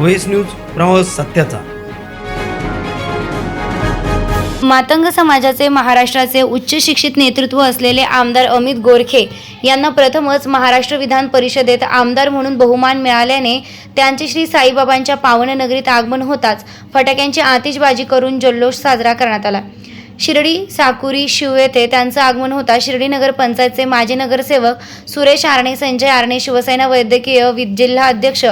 Voice news प्रवास सत्याचा. मातंग समाजाचे महाराष्ट्राचे उच्च शिक्षित नेतृत्व असलेले आमदार अमित गोरखे यांना प्रथमच महाराष्ट्र विधान परिषदेत आमदार म्हणून बहुमान मिळाल्याने त्यांचे श्री साईबाबांच्या पावननगरीत आगमन होताच फटाक्यांची आतिषबाजी करून जल्लोष साजरा करण्यात आला. शिर्डी साकुरी शिव येथे त्यांचं आगमन होता. शिर्डी नगर पंचायतचे माजी नगरसेवक सुरेश आरणे संजय आरणे शिवसेना वैद्यकीय वि- जिल्हा अध्यक्ष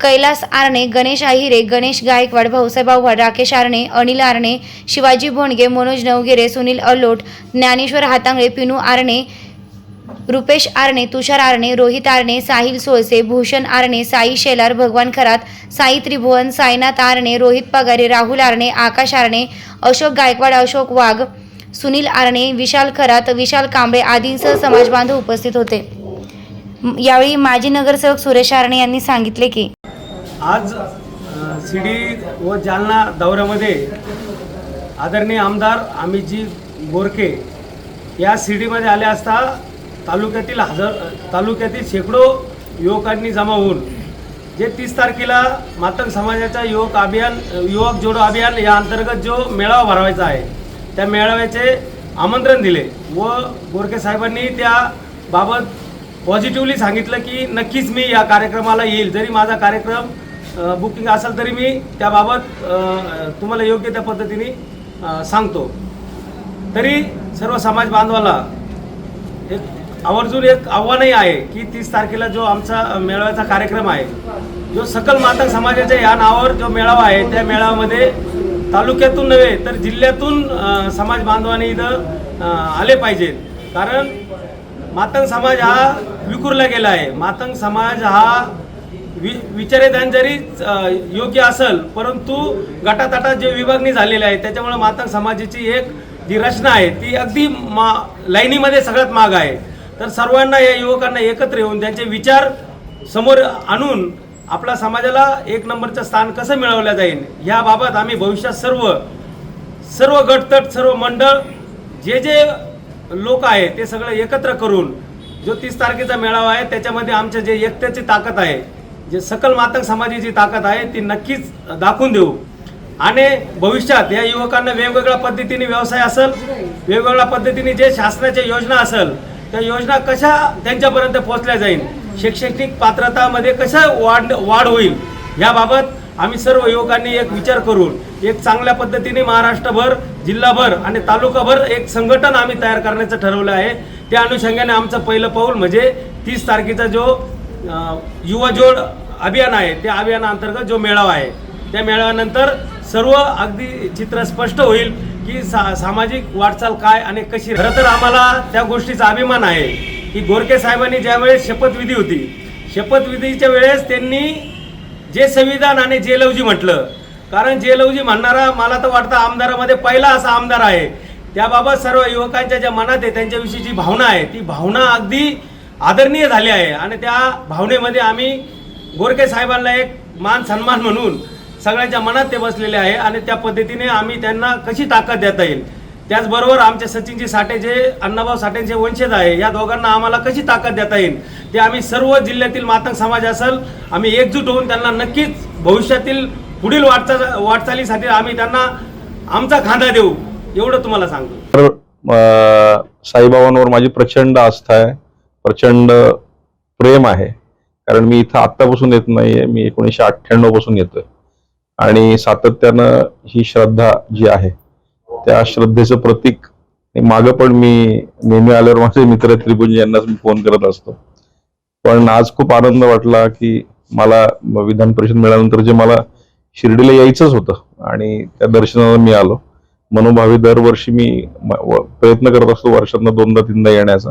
कैलास आरणे गणेश आहिरे गणेश गायकवाड भाऊसाहेब आव्हाड राकेश आरणे अनिल आरणे शिवाजी भोंडगे मनोज नवगिरे सुनील अलोट ज्ञानेश्वर हातांगळे पिनू आरणे रुपेश आरणे तुषार आरणे रोहित आरणे साहिल सोळसे भूषण आरणे साई शेलार भगवान खरात साई त्रिभुवन साईनाथ आरणे रोहित पगारे राहुल आरणे आकाश आरणे अशोक गायकवाड अशोक वाघ सुनील आरणे विशाल खरात विशाल कांबळे आदींसह समाजबांधव उपस्थित होते. यावेळी माजी नगरसेवक सुरेश आरणे यांनी सांगितले की आज अ, शिर्डी व जालना दौऱ्यामध्ये आदरणीय आमदार अमितजी गोरखे या शिर्डीमध्ये आले असता तालुक्यातील हजार तालुक्यातील शेकडो युवकांनी जमा होऊन जे तीस तारखेला मातंग समाजाच्या युवक अभियान युवक जोडो अभियान या अंतर्गत जो मेळावा भरवायचा आहे त्या मेळाव्याचे आमंत्रण दिले व गोरखे साहेबांनी त्याबाबत पॉझिटिव्हली सांगितलं की नक्कीच मी या कार्यक्रमाला येईल. जरी माझा कार्यक्रम बुकिंग असेल तरी मी त्याबाबत तुम्हाला योग्य त्या पद्धतीने सांगतो. तरी सर्व समाज बांधवाला एक आवर्जून एक आव्हानही आहे की तीस तारखेला जो आमचा मेळाव्याचा कार्यक्रम आहे जो सकल मातंग समाजाच्या या नावावर जो मेळावा आहे त्या मेळाव्यामध्ये तालुक्यातून नव्हे तर जिल्ह्यातून समाज बांधवाने इथं आले पाहिजेत कारण मातंग समाज हा विखुरला गेला आहे. मातंग समाज हा वि विचारेदान जरी योग्य असेल परंतु गटातटात जे विभागणी झालेली आहे त्याच्यामुळे मातंग समाजाची एक जी रचना आहे ती अगदी मा लाईनीमध्ये सगळ्यात माग आहे. तर सर्वांना या युवकांना एकत्र येऊन त्यांचे विचार समोर आणून आपल्या समाजाला एक नंबरचं स्थान कसं मिळवलं जाईल ह्याबाबत आम्ही भविष्यात सर्व सर्व गटतट सर्व मंडळ जे जे लोक आहे ते सगळं एकत्र करून जो तीस तारखेचा मेळावा आहे त्याच्यामध्ये आमच्या जे एकत्याची ताकद आहे जे सकल मातंग समाजाची ताकद आहे ती नक्कीच दाखवून देऊ. आणि भविष्यात या युवकांना वेगवेगळ्या पद्धतीने व्यवसाय असेल वेगवेगळ्या पद्धतीने जे शासनाच्या योजना असेल त्या योजना कशा त्यांच्यापर्यंत पोहोचल्या जाईल शैक्षणिक पात्रतामध्ये कशा वाढ वाढ होईल याबाबत आम्ही सर्व युवकांनी एक विचार करून एक चांगल्या पद्धतीने महाराष्ट्रभर जिल्हाभर आणि तालुकाभर एक संघटन आम्ही तयार करण्याचं ठरवलं आहे. त्या अनुषंगाने आमचं पहिलं पाऊल म्हणजे तीस तारखेचा जो युवा जोड अभियान आहे त्या अभियानाअंतर्गत जो मेळावा आहे त्या मेळाव्यानंतर सर्व अगदी चित्र स्पष्ट होईल की सा सामाजिक वाटचाल काय आणि कशी खरं तर आम्हाला त्या गोष्टीचा अभिमान आहे की गोरखे साहेबांनी ज्यावेळेस शपथविधी होती शपथविधीच्या वेळेस त्यांनी जे संविधान आणि जेलौजी म्हटलं कारण जेलौजी म्हणणारा मला तर वाटतं आमदारामध्ये पहिला असा आमदार आहे. त्याबाबत सर्व युवकांच्या ज्या मनात आहे त्यांच्याविषयी जी भावना आहे ती भावना अगदी आदरणीय झाले आहे. आणि त्या भावनेमध्ये आम्ही गोरखे साहेबांना एक मान सन्मान म्हणून सगळ्यांच्या मनात ते बसलेले आहे आणि त्या पद्धतीने आम्ही त्यांना कशी ताकद देता येईल? त्याचबरोबर आमचे सचिनजी साठे जे अण्णाभाऊ साठेंचे वंशज आहे या दोघांना आम्हाला कशी ताकद देता येईल? ते आम्ही सर्व जिल्ह्यातील मातंग समाज असेल आम्ही एकजूट होऊन त्यांना नक्कीच भविष्यातील पुढील वाटचा वाटचालीसाठी आम्ही त्यांना आमचा खांदा देऊ. एवढं तुम्हाला सांगतो. साईबाबांवर माझी प्रचंड आस्था आहे. प्रचंड प्रेम आहे. कारण मी इथं आत्तापासून येत नाहीये मी एकोणीसशे अठ्ठ्याण्णवपासून येतोय. आणि सातत्यानं ही श्रद्धा जी आहे त्या श्रद्धेचं प्रतीक मागं पण मी नेहमी आल्यावर माझे मित्र त्रिभुज यांनाच मी फोन करत असतो. पण आज खूप आनंद वाटला की मला विधान परिषद मिळाल्यानंतर जे मला शिर्डीला यायचंच होतं आणि त्या दर्शनाला मी आलो. मनोभावी दरवर्षी मी म- व- प्रयत्न करत असतो वर्षातनं दोनदा तीनदा येण्याचा.